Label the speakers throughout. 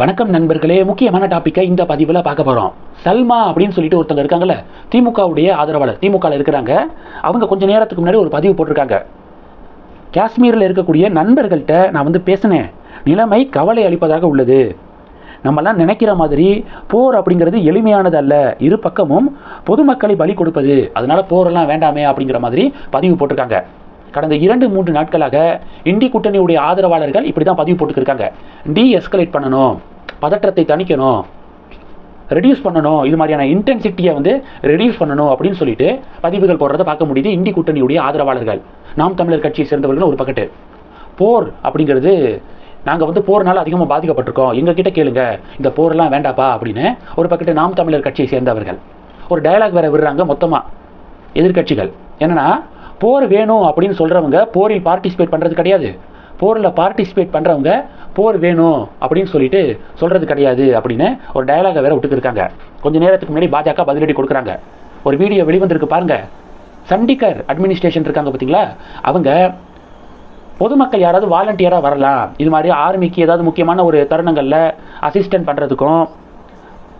Speaker 1: வணக்கம் நண்பர்களே முக்கியமான டாப்பிக்கை இந்த பதிவில் பார்க்க போகிறோம் சல்மா அப்படின்னு சொல்லிட்டு ஒருத்தங்க இருக்காங்கல்ல திமுகவுடைய ஆதரவாளர் திமுகவில் இருக்கிறாங்க. அவங்க கொஞ்சம் நேரத்துக்கு முன்னாடி ஒரு பதிவு போட்டிருக்காங்க. காஷ்மீரில் இருக்கக்கூடிய நண்பர்கள்ட்ட நான் வந்து பேசினேன். நிலைமை கவலை அளிப்பதாக உள்ளது. நம்மலாம் நினைக்கிற மாதிரி போர் அப்படிங்கிறது எளிமையானது அல்ல. இரு பக்கமும் பொதுமக்களை பலி கொடுப்பது. அதனால போரெல்லாம் வேண்டாமே அப்படிங்கிற மாதிரி பதிவு போட்டிருக்காங்க. கடந்த இரண்டு மூன்று நாட்களாக இந்தி கூட்டணியுடைய ஆதரவாளர்கள் இப்படி தான் பதிவு போட்டுக்கிருக்காங்க. டி எஸ்கலேட் பண்ணணும். பதற்றத்தை தணிக்கணும். ரெடியூஸ் பண்ணணும். இது மாதிரியான இன்டென்சிட்டியை வந்து ரெடியூஸ் பண்ணணும் அப்படின்னு சொல்லிட்டு பதிவுகள் போடுறதை பார்க்க முடியுது இந்தி கூட்டணியுடைய ஆதரவாளர்கள். நாம் தமிழர் கட்சியை சேர்ந்தவர்கள் ஒரு பக்கெட்டு போர் அப்படிங்கிறது நாங்கள் வந்து போர்னால அதிகமாக பாதிக்கப்பட்டிருக்கோம். எங்ககிட்ட கேளுங்க. இந்த போரெல்லாம் வேண்டாப்பா அப்படின்னு ஒரு பக்கெட்டு நாம் தமிழர் கட்சியை சேர்ந்தவர்கள். ஒரு டயலாக் வேற விடுறாங்க மொத்தமாக எதிர்க்கட்சிகள். என்னன்னா போர் வேணும் அப்படின்னு சொல்கிறவங்க போரில் பார்ட்டிசிபேட் பண்ணுறது கிடையாது. போரில் பார்ட்டிசிபேட் பண்ணுறவங்க போர் வேணும் அப்படின்னு சொல்லிட்டு சொல்கிறது கிடையாது அப்படின்னு ஒரு டயலாக வேற விட்டுக்கிருக்காங்க. கொஞ்ச நேரத்துக்கு முன்னாடி பாஜக பதிலடி கொடுக்குறாங்க. ஒரு வீடியோ வெளிவந்திருக்கு பாருங்க. சண்டிகர் அட்மினிஸ்ட்ரேஷன் இருக்காங்க பார்த்தீங்களா? அவங்க பொதுமக்கள் யாராவது வாலண்டியராக வரலாம். இது மாதிரி ஆர்மிக்கு ஏதாவது முக்கியமான ஒரு தருணங்களில் அசிஸ்டன்ட் பண்ணுறதுக்கும்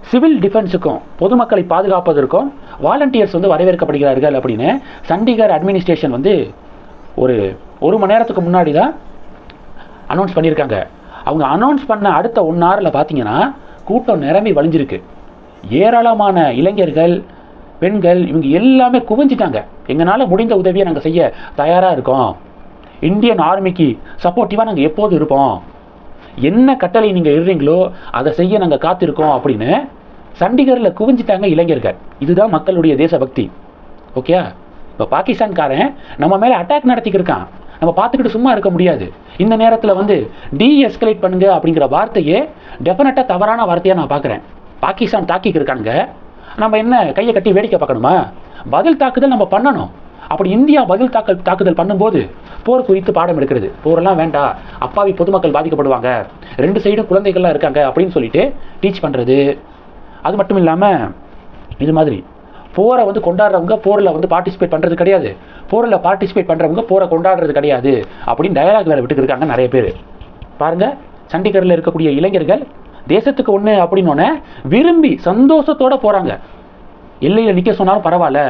Speaker 1: சிவில் டிஃபென்ஸுக்கும் பொதுமக்களை பாதுகாப்பதற்கும் வாலண்டியர்ஸ் வந்து வரவேற்கப்படுகிறார்கள் அப்படின்னு சண்டிகர் அட்மினிஸ்ட்ரேஷன் வந்து ஒரு ஒரு மணி நேரத்துக்கு முன்னாடி தான் அனௌன்ஸ் பண்ணியிருக்காங்க. அவங்க அனௌன்ஸ் பண்ண அடுத்த ஒன் ஹவரில் பார்த்தீங்கன்னா கூட்டம் நிரம்பி வழிஞ்சிருக்கு. ஏராளமான இளைஞர்கள் பெண்கள் இவங்க எல்லாமே குவிஞ்சிட்டாங்க. எங்களால் முடிந்த உதவியை நாங்கள் செய்ய தயாராக இருக்கோம். இந்தியன் ஆர்மிக்கு சப்போர்ட்டிவாக நாங்கள் எப்போதும் இருப்போம். என்ன கட்டளை நீங்கள் இடுறீங்களோ அதை செய்ய நாங்கள் காத்திருக்கோம் அப்படின்னு சண்டிகரில் குவிஞ்சிட்டாங்க இளைஞர்கள். இதுதான் மக்களுடைய தேசபக்தி. ஓகே இப்போ பாகிஸ்தான்காரன் நம்ம மேலே அட்டாக் நடத்திக்கிருக்கான். நம்ம பார்த்துக்கிட்டு சும்மா இருக்க முடியாது. இந்த நேரத்தில் வந்து டீஎஸ்கலேட் பண்ணுங்க அப்படிங்கிற வார்த்தையே டெஃபினட்டாக தவறான வார்த்தையாக நான் பார்க்குறேன். பாகிஸ்தான் தாக்கிக்கிருக்கானுங்க. நம்ம என்ன கையை கட்டி வேடிக்கை பார்க்கணுமா? பதில் தாக்குதல் நம்ம பண்ணணும். அப்படி இந்தியா பதில் தாக்கல் தாக்குதல் பண்ணும்போது போர் குறித்து பாடம் எடுக்கிறது. போரெல்லாம் வேண்டாம் அப்பாவி பொதுமக்கள் பாதிக்கப்படுவாங்க. ரெண்டு சைடும் குழந்தைகள்லாம் இருக்காங்க அப்படின்னு சொல்லிட்டு டீச் பண்ணுறது அது மட்டும் இல்லாமல் இது மாதிரி போரை வந்து கொண்டாடுறவங்க போரில் வந்து பார்ட்டிசிபேட் பண்ணுறது கிடையாது. போரில் பார்ட்டிசிபேட் பண்ணுறவங்க போரை கொண்டாடுறது கிடையாது அப்படின்னு டயலாக் வேறு விட்டுக்கிருக்காங்க நிறைய பேர். பாருங்கள் சண்டிகரில் இருக்கக்கூடிய இளைஞர்கள் தேசத்துக்கு ஒன்று அப்படின்னோடனே விரும்பி சந்தோஷத்தோடு போகிறாங்க எல்லையில் நிற்க சொன்னாலும் பரவாயில்ல.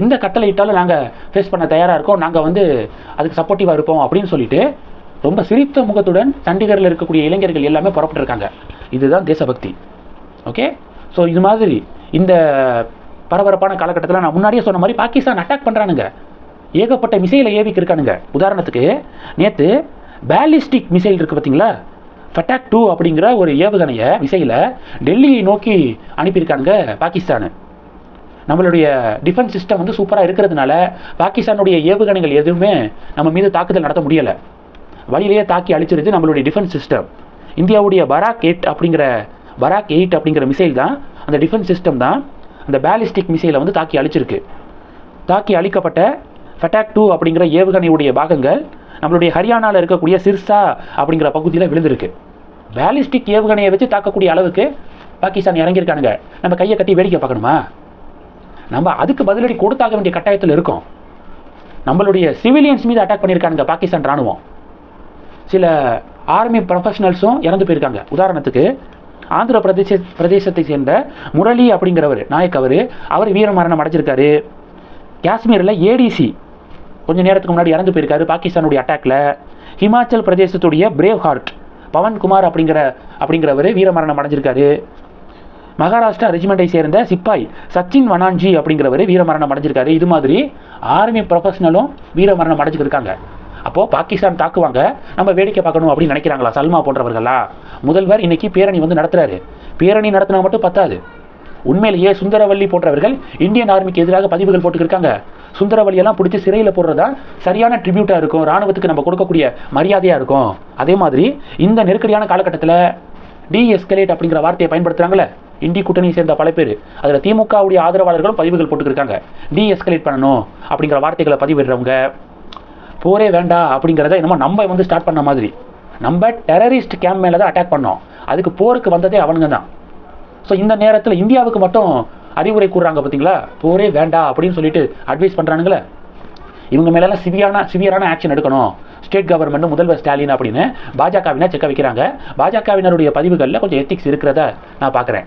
Speaker 1: எந்த கட்டளை இட்டாலும் நாங்கள் ஃபேஸ் பண்ண தயாராக இருக்கோம். நாங்கள் வந்து அதுக்கு சப்போர்ட்டிவாக இருப்போம் அப்படின்னு சொல்லிட்டு ரொம்ப சிரித்த முகத்துடன் சண்டிகரில் இருக்கக்கூடிய இளைஞர்கள் எல்லாமே புறப்பட்டுருக்காங்க. இதுதான் தேசபக்தி. ஓகே ஸோ இது மாதிரி இந்த பரபரப்பான காலகட்டத்தில் நான் முன்னாடியே சொன்ன மாதிரி பாகிஸ்தான் அட்டாக் பண்ணுறானுங்க ஏகப்பட்ட மிசைலை ஏவிக்கு இருக்கானுங்க உதாரணத்துக்கு நேற்று பேலிஸ்டிக் மிசைல் இருக்குது பார்த்தீங்களா ஃபட்டாக் டூ அப்படிங்கிற ஒரு ஏவுகணையை மிசைலை டெல்லியை நோக்கி அனுப்பியிருக்கானுங்க பாகிஸ்தானு. நம்மளுடைய டிஃபென்ஸ் சிஸ்டம் வந்து சூப்பராக இருக்கிறதுனால பாகிஸ்தானுடைய ஏவுகணைகள் எதுவுமே நம்ம மீது தாக்குதல் நடத்த முடியலை. வழியிலேயே தாக்கி அழிச்சிருச்சு நம்மளுடைய டிஃபென்ஸ் சிஸ்டம் இந்தியாவுடைய பராக் எயிட் அப்படிங்கிற பராக் எயிட் அப்படிங்கிற மிசைல் தான் அந்த டிஃபென்ஸ் சிஸ்டம் தான் அந்த பேலிஸ்டிக் மிசைலை வந்து தாக்கி அழிச்சிருக்கு. தாக்கி அழிக்கப்பட்ட ஃபெட்டாக் டூ அப்படிங்கிற ஏவுகணையுடைய பாகங்கள் நம்மளுடைய ஹரியானாவில் இருக்கக்கூடிய சிர்சா அப்படிங்கிற பகுதியில் விழுந்திருக்கு. பேலிஸ்டிக் ஏவுகணையை வச்சு தாக்கக்கூடிய அளவுக்கு பாகிஸ்தான் இறங்கியிருக்கானுங்க. நம்ம கையை கட்டி வேடிக்கை பார்க்கணுமா? நம்ம அதுக்கு பதிலடி கொடுத்தாக வேண்டிய கட்டாயத்தில் இருக்கோம். நம்மளுடைய சிவிலியன்ஸ் மீது அட்டாக் பண்ணியிருக்காங்க பாகிஸ்தான் ராணுவம். சில ஆர்மி ப்ரொஃபஷனல்ஸும் இறந்து போயிருக்காங்க. உதாரணத்துக்கு ஆந்திர பிரதேச பிரதேசத்தை சேர்ந்த முரளி அப்படிங்கிறவர் நாயக் அவர் அவர் வீரமரணம் அடைஞ்சிருக்காரு. காஷ்மீரில் ஏடிசி கொஞ்ச நேரத்துக்கு முன்னாடி இறந்து போயிருக்காரு பாகிஸ்தானுடைய அட்டாக்ல ஹிமாச்சல் பிரதேசத்துடைய பிரேவ் ஹார்ட் பவன்குமார் அப்படிங்கிற அப்படிங்கிறவர் வீரமரணம் அடைஞ்சிருக்காரு. மகாராஷ்டிரா ரெஜிமெண்ட்டை சேர்ந்த சிப்பாய் சச்சின் வனான்ஜி அப்படிங்கிறவர் வீரமரணம் அடைஞ்சிருக்காரு. இது மாதிரி ஆர்மி ப்ரொஃபஷனலும் வீரமரணம் அடைஞ்சிருக்காங்க. அப்போது பாகிஸ்தான் தாக்குவாங்க. நம்ம வேடிக்கை பார்க்கணும் அப்படின்னு நினைக்கிறாங்களா சல்மா போன்றவர்களா முதல்வர் இன்னைக்கு பேரணி வந்து நடத்துறாரு. பேரணி நடத்தினா மட்டும் பத்தாது. உண்மையிலேயே சுந்தரவல்லி போன்றவர்கள் இந்தியன் ஆர்மிக்கு எதிராக பதிவுகள் போட்டுக்கிருக்காங்க. சுந்தரவள்ளியெல்லாம் பிடிச்சி சிறையில் போடுறதா சரியான ட்ரிபியூட்டாக இருக்கும். ராணுவத்துக்கு நம்ம கொடுக்கக்கூடிய மரியாதையாக இருக்கும். அதே மாதிரி இந்த நெருக்கடியான காலகட்டத்தில் டிஎஸ்கலேட் அப்படிங்கிற வார்த்தையை பயன்படுத்துகிறாங்களே இந்தி கூட்டணியை சேர்ந்த பல பேர். அதில் திமுகவுடைய ஆதரவாளர்களும் பதிவுகள் போட்டுக்கிருக்காங்க. டி எஸ்கலேட் பண்ணணும் அப்படிங்கிற வார்த்தைகளை பதிவிடுறவங்க. போரே வேண்டாம் அப்படிங்கிறத என்னமோ நம்ம வந்து ஸ்டார்ட் பண்ண மாதிரி. நம்ம டெரரிஸ்ட் கேம்ப் மேலே தான் அட்டாக் பண்ணோம். அதுக்கு போருக்கு வந்ததே அவனுங்க தான் ஸோ இந்த நேரத்தில் இந்தியாவுக்கு மட்டும் அறிவுரை கூறுறாங்க பார்த்தீங்களா போரே வேண்டாம் அப்படின்னு சொல்லிட்டு அட்வைஸ் பண்ணுறானுங்களே இவங்க மேலெல்லாம் சிவியான சிவியரான ஆக்ஷன் எடுக்கணும். ஸ்டேட் கவர்மெண்ட் முதல்வர் ஸ்டாலின் அப்படின்னு பாஜகவினர் செக்க வைக்கிறாங்க. பாஜகவினருடைய பதிவுகளில் கொஞ்சம் எத்திக்ஸ் இருக்கிறத நான் பார்க்குறேன்